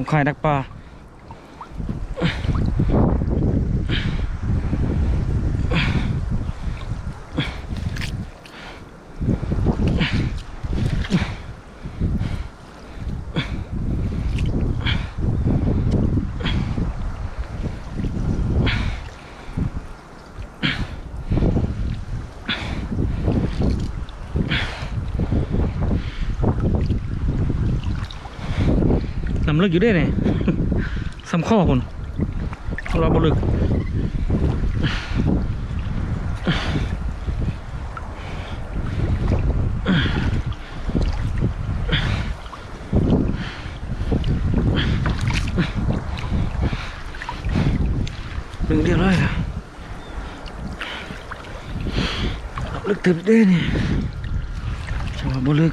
มค่ายดักปลา ลึกอยู่ได้เนี่ยสำข้อคนเราบลึกดึงเดียวเลยอะลึกตึบได้นี่จังหวบลึก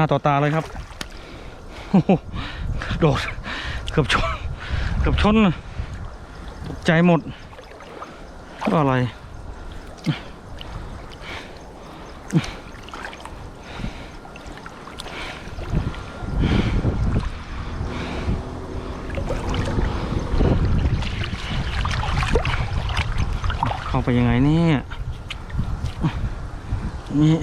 าต่อตาเลยครับโหโดดเกือบชนเกือบชนตกใจหมดว่าอะไรเข้าไปยังไงเนี่ยนี่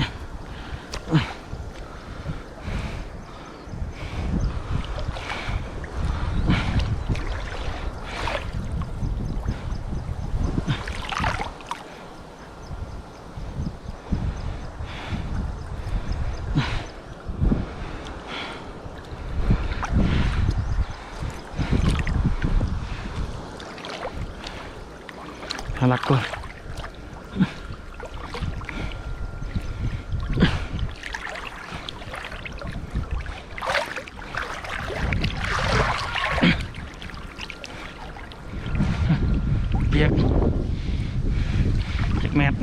น่ารักกว่าเปียกเปียกแมท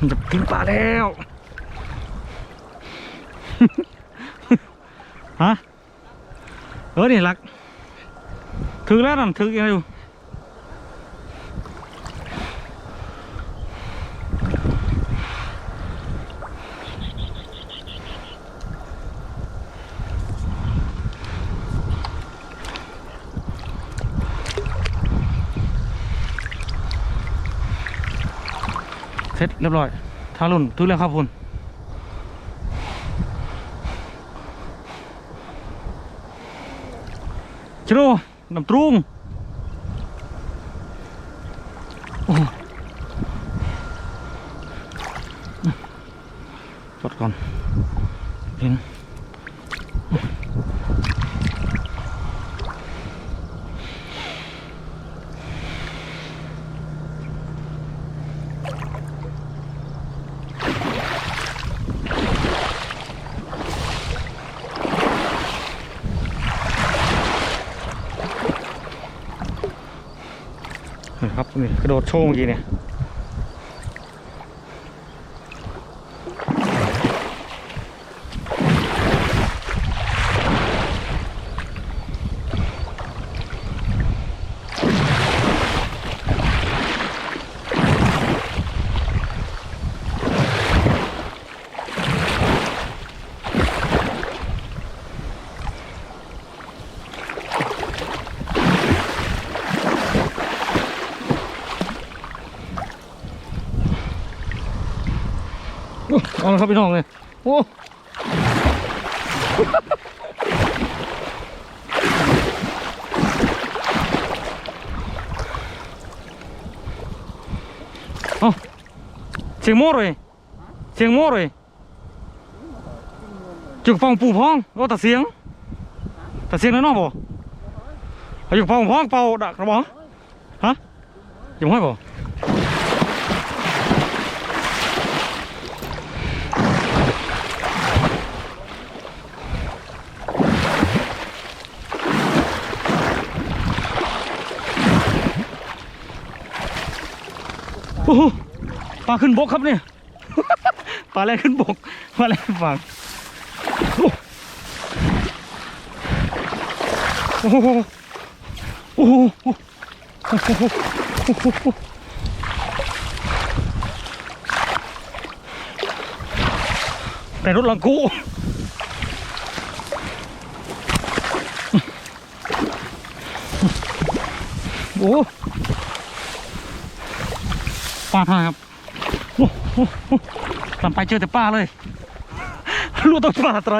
มันจะ กินปลาแล้ว ฮะ เออนี่รัก ถึงแล้วนั่นถึงยังอยู่เสร็จเรียบร้อย ทางรุ่นทุเรียนครับคุณชิโร่น้ำตรุงโอ้จอดก่อนเห็นเห็น ครับนี่กระโดดโชว์เมื่อกี้เนี่ย เอาละครับพี่น้องเลยโอ้เอาเสียงโม่เลยเสียงโม่เลยจุกฟองปูพองก็ตัดเสียงตัดเสียงแล้วน้องบ่เอาจุกฟองพองเป่าดักกระบอกฮะอยังไม่บ่ ปลาขึ้นบกครับเนี่ย ปลาแรกขึ้นบก ปลาแรกขึ้นฝั่งโอ้โหโอ้โหโอ้โหแต่รถลังกูโอ้ ปลาท่าครับโอ้โหลำไปเจอแต่ปลาเลยรู้ต้องปลาไตร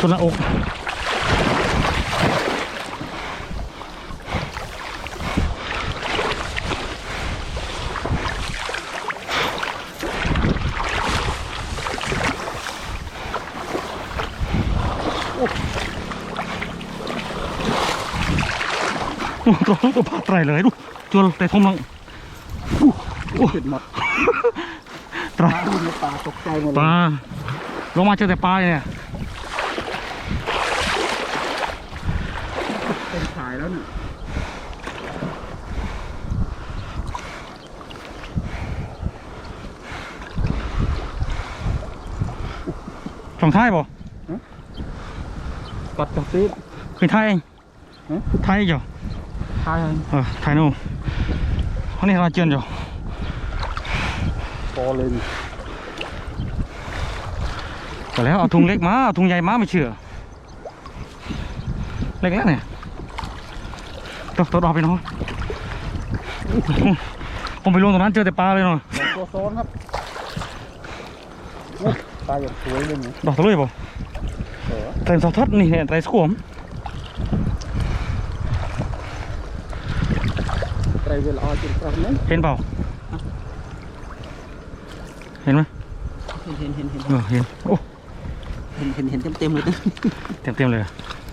ชนละอก โอ้โหตัวตัวปาไตรเลยดูจนแต่ทมลังขึ้นหมดตรดูในป่าตกใจหมดปเลยลาลงมาเจอแต่ปลาเนี่ยเป็นขายแล้วเนี่ยฝั่งท้ายบ่กัดกระซิบคือท้ายเองท้ายเออท้ายนู่นอั นนี้เราเจียนจ้ะพอเลยนี่แต่แล้วเอาถุงเล็กมาเอาถุงใหญ่มาไม่เชื่อ เล็กแล้วเนี่ยตัวตัวดอกไปเนาะผมไปลงตรงนั้นเจอแต่ปลาเลยเนาะดอกตัวโซนครับโอ้ปลาอย่างสวยเลยเนี่ยดอกตะลุยบ่เออเต็มสองทัดนี่เนี่ยไตรสควม ไตรเวลาจุดกระนั้นเห็นเปล่า เห็นไหมเห็นเห็นเห็นเออเห็น โอ้ เห็นเห็นเห็นเต็มเต็มเลยเต็มเต็มๆเลย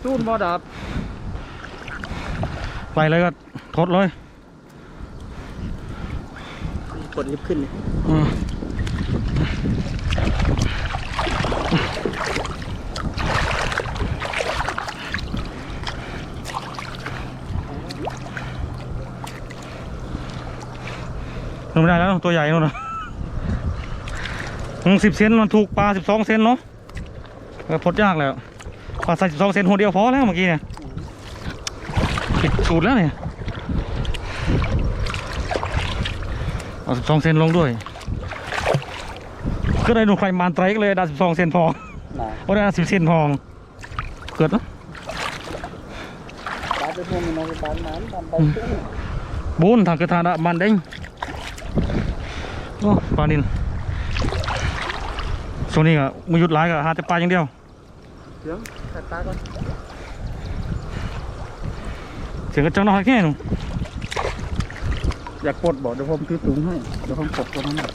จูนบ่ดับไปเลยก็ทดเลยกดลิฟต์ขึ้นเลยอืม ลงไม่ได้แล้วตัวใหญ่นู่นนะสิบเซนมันถูกปลาสิบสองเซนเนาะเออพดยากแล้วปลาใส่สิบสองเซนหัวเดียวพอแล้วเมื่อกี้เนี่ยผิดสูตรแล้วเนี่ยเอาสิบสองเซนลงด้วย ก็ได้หนูใครมานไตรก็เลยได้สิบสองเซนพอน่ะโอ้ได้สิบเซนพองเกิดนะปลาเป็นพวกมันนอนปลาน้ำทำไปตู้บุญทางกระทาดะมันเด้ง โอ้ปลานินช่วงนี้ก็มือหยุดหลายก็หาแต่ปลาอย่างเดียวเดี๋ยวใส่ปลาก่อนเสียงกระจังน้อยแค่หนูอยากกดบอกเดี๋ยวผมถือถุงให้เดี๋ยวผมกดตัวนั้นน่ะ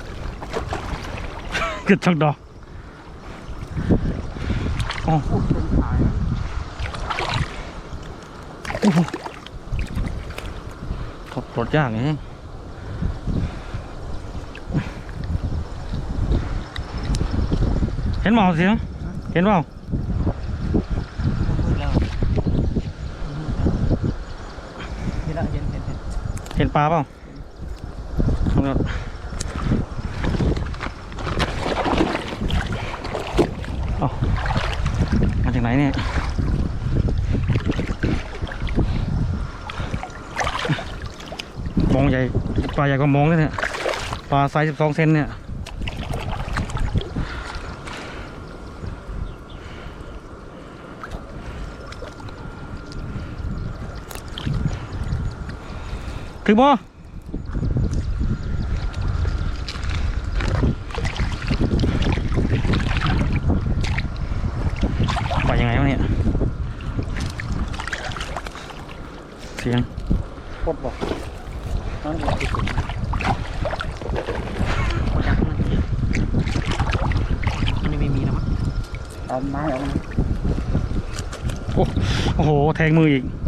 เกิดจังดอกอ๋อโอ้เป็นขายถอดรถยากไง ห็นเปล่าเสียง เห็นเปล่าแล้วเห็นปลาเปล่าเอาละเอามาจากไหนเนี่ยมองใหญ่ ปลาใหญ่กว่ามองเลยเนี่ย ปลาไซส์สิบสองเซนเนี่ย ถือบ่ไปยังไงวะเนี่ยเสียงปลดบอกนั่นบอกที่สุดมันยังไม่มีแล้วมั้งเอาไม้เอาไม้โอ้โอ้โห แทงมืออีกตก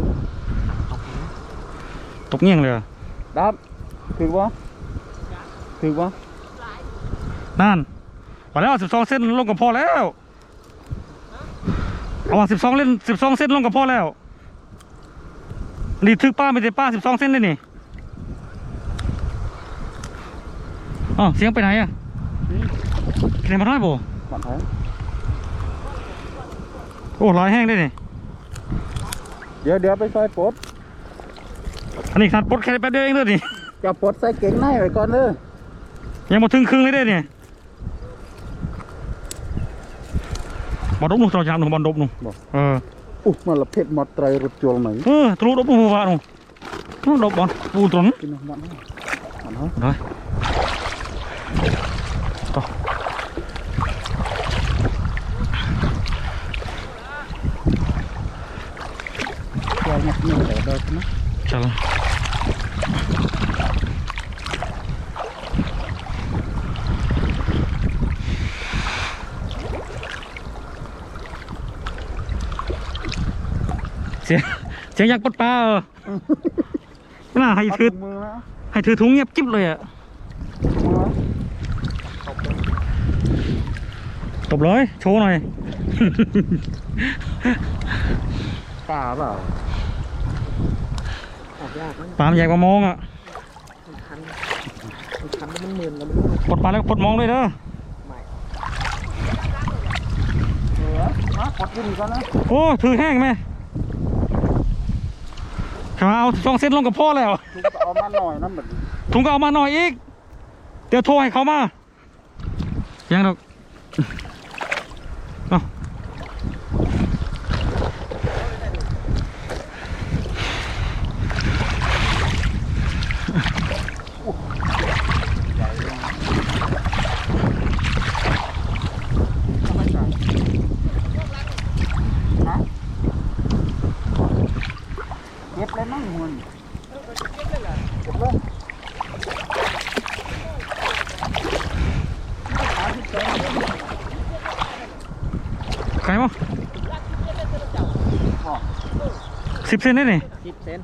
เงี้ยงเลยอะดับถือวะถือวะนั่นมาแล้วสิบสองเส้นลงกับพ่อแล้วเอาสิบสองเล่นสิบสองเส้นลงกับพ่อแล้วนี่ทึกป้าไม่ใช่ป้าสิบสองเส้นเลยนี่อ๋อเสียงไปไหนอะใครมาได้บ่หมันไทยโอ้ลอยแห้งได้นี่เดี๋ยวเดี๋ยวไปซอยปลด อันนี้ขาดปลดแค่แป๊บเดียวเองเลยนี่ จะปลดใส่เก่งในไว้ก่อนเด้อ ยังมาถึงครึ่งเลยได้เนี่ยบอลดบหนุ่มตรอจามหนุ่มบอลดบหนุ่มเออ อุ๊ยมันละเพ็ดหมดไตรรถจวลไหน เออทะลุดบหนุ่มหัวหนุ่มทะลุดบบอลปูตรน กินน้ำมันมันฮะ เลยต่อ จวลมาเนี่ยแต่เดินนะ จัลเสียงเสียงอยากปลดปลาเออไม่น่าให้เอาถือถุงมือนะให้ถือถุงเงียบกิ๊บเลยอะถุงมือนะตบเลย โชว์หน่อยกล้าเปล่าออก ยากนะปลามันใหญ่กว่ามองอะมันคันมันคันแล้วมันมึนแล้วมันปลดปลาแล้วก็ปลดมองด้วยเด้อไม่เออฮะกดกินก่อนนะโอ้ถือแห้งไหมขาเอาสองเส้นลงกับพ่อแล้ว ถุงก็เอามาหน่อยนะแบบถุงก็เอามาหน่อยอีก เดี๋ยวโทรให้เขามา ยังดอกเอา ทำไมจ่ายฮะเก็บเลยมั้งมันเก็บเลย ใครมั้ง สิบเซนได้นี่สิบเซน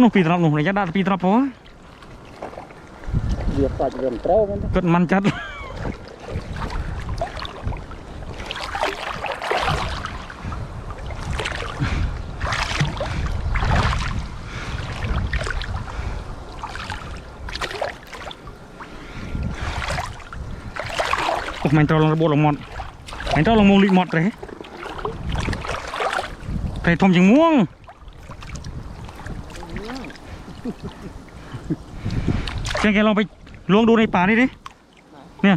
นู่นปีตรับนู่นระยะด้านปีตรับพอเรียบตัดเรียนเต้ามันเกิดมันจัดโอ้มันตรอลงระบบลงหมดมันตรอลงมงลิหมดเลยแต่ทมจังม่วง แกแกลองไปล้วงดูในป่านี่ดิ เนี่ย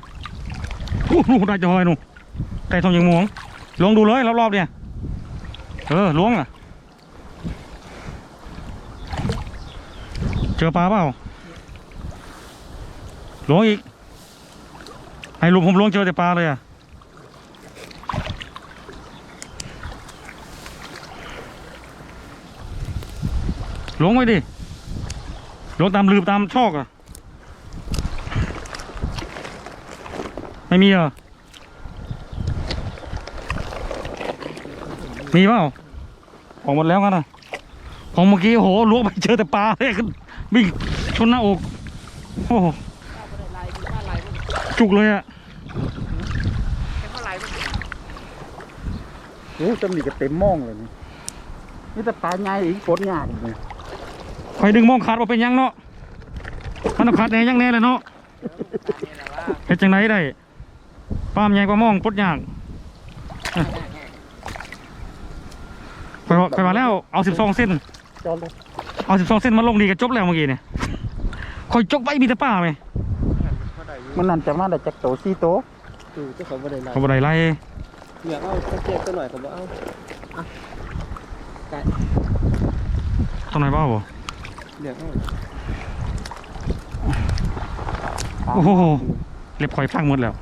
โอ้โหได้จะหอยหนูไก่ทองยังมวงล้วงดูเลยรอบๆเนี่ย เออล้วงอะ เจอปลาเปล่าล้วงอีก ให้ลุงผมล้วงเจอแต่ปลาเลยอะล้วงไว้ดิ ล้วงตามลืมตามชอกอะไม่มีเหรอ มีเปล่าออกหมดแล้วกันนะของเมื่อกี้โหล้วงไปเจอแต่ปลาเลยวิ่งชนหน้าอกโอ้โหจุกเลยอะเท่าไหร่มันโอ้จำนี่ก็เต็มหมองเลยนี่นี่แต่ปลาใหญ่อีกกดยากอีกนี่ คอยดึงมองขาดว่าเป็นหยังเนาะมันต้องขาดแน่ยังแน่เลยเนาะเป็นจังไหนได้ป้ามนใหญ่กว่ามองปลดยากอะคอยว่าคอยว่าแล้วเอาสิบสองเส้นจอดเลยเอาสิบสองเส้นมาลงดีก็จบแล้วเมื่อกี้เนี่ยคอยจกไปมีแต่ป้าไหมมันนั่นจะมาได้จากโตสี่โตดูเจ้าของบันไดไล่เขาบ่ได้ไล่อยากเอาตะเกียบตัวหน่อยผมว่าเอาตรงไหนบ้าบ่ เดี๋ยวเอาปลาโอ้โหเล็บข่อยพังหมดแล้ว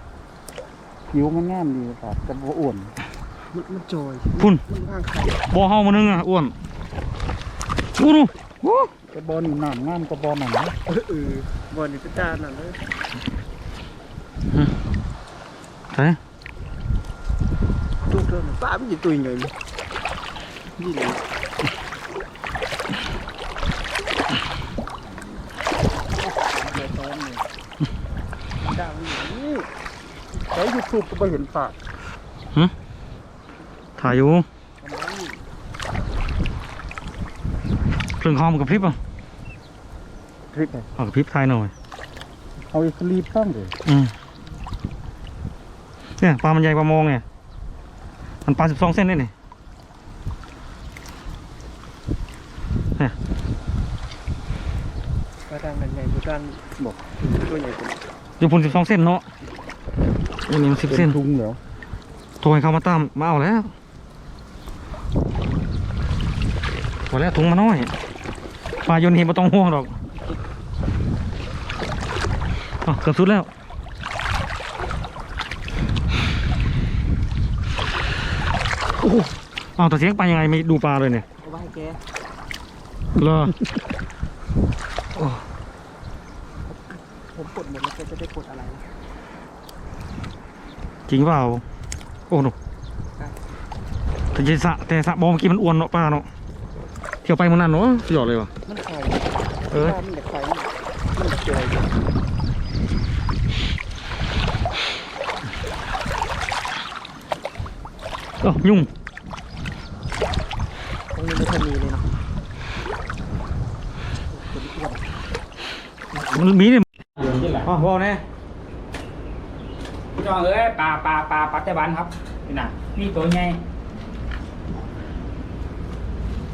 ผิวมันงามดีครับแต่บ่อ้วนมันมันโจยพุ่นมันว่างไข่บ่อเฮามานึงอะอ้วนอู้ดูแต่บ่อนี่น้ำงามกว่าบ่อนั่นนะเออเออบอลนี่เป็นจานน่ะเลยใช่ตู้เทิมปลาไม่กี่ตัวใหญ่เลยนี่เลย เดี๋ยวซ้อนนี่ดังนี่ ใช้ยูทูบก็บ่เห็นปากถ่ายอยู่เครื่องคอมกับพริบอะคลิปเลยเอากับพริบถ่ายหน่อย เอาอีสลีปตั้งเลยอืมเนี่ยปลา มันใหญ่กว่ามองเนี่ย มันปลาสิบสองเส้นนี่นี่ปลาดังกันใหญ่ตัวกันบอกตัวใหญ่กว่า อยู่พุ่นสิบสองเส้นเนาะ อันนี้มันสิบเส้นทุงเหรอโทรให้เขามาตามมาเอาแล้วพอแล้วถุงมาน้อยปลาโยนเห็นไม่ต้องห่วงหรอกอะเกือบสุดแล้วโอ้โหเอาแต่เสียงไปยังไงไม่ดูปลาเลยเนี่ยเอาไว้ให้แกเลอผมกดหมดแล้วแกจะได้กดอะไรนะ จริงเปล่าโอ้โหแต่จะสะแต่สะบอเมื่อกี้มันอ้วนเนาะปลาเนาะเที่ยวไปมันนั่นเนาะสุดยอดเลยว่ะมันไข่เออปลามันจะไข่มันจะโจยเอ้ายุ่งตรงนี้ไม่ค่อยมีเลยเนาะตัวนี้อ้วนมันมีเนี่ยอ๋อบอกเนี่ยพี่ น้องเอ้ยปลาปลาปลาปัจจุบันครับนี่นะนี่ตัวใหญ่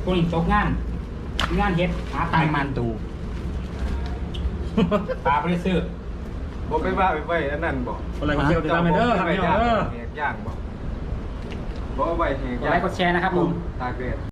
ตัวนี้จบงาน งานเฮ็ดหาตายมันตูปลาไปซื้อบอกไปว่าไปไว้อันนั้นบอกอะไรก็เที่ยวติดตามไปเด้อครับพี่น้องเด้อแหกย่างบอกบอกว่าไว้แหกกดย่างไลค์กดแชร์นะครับผมตากแดด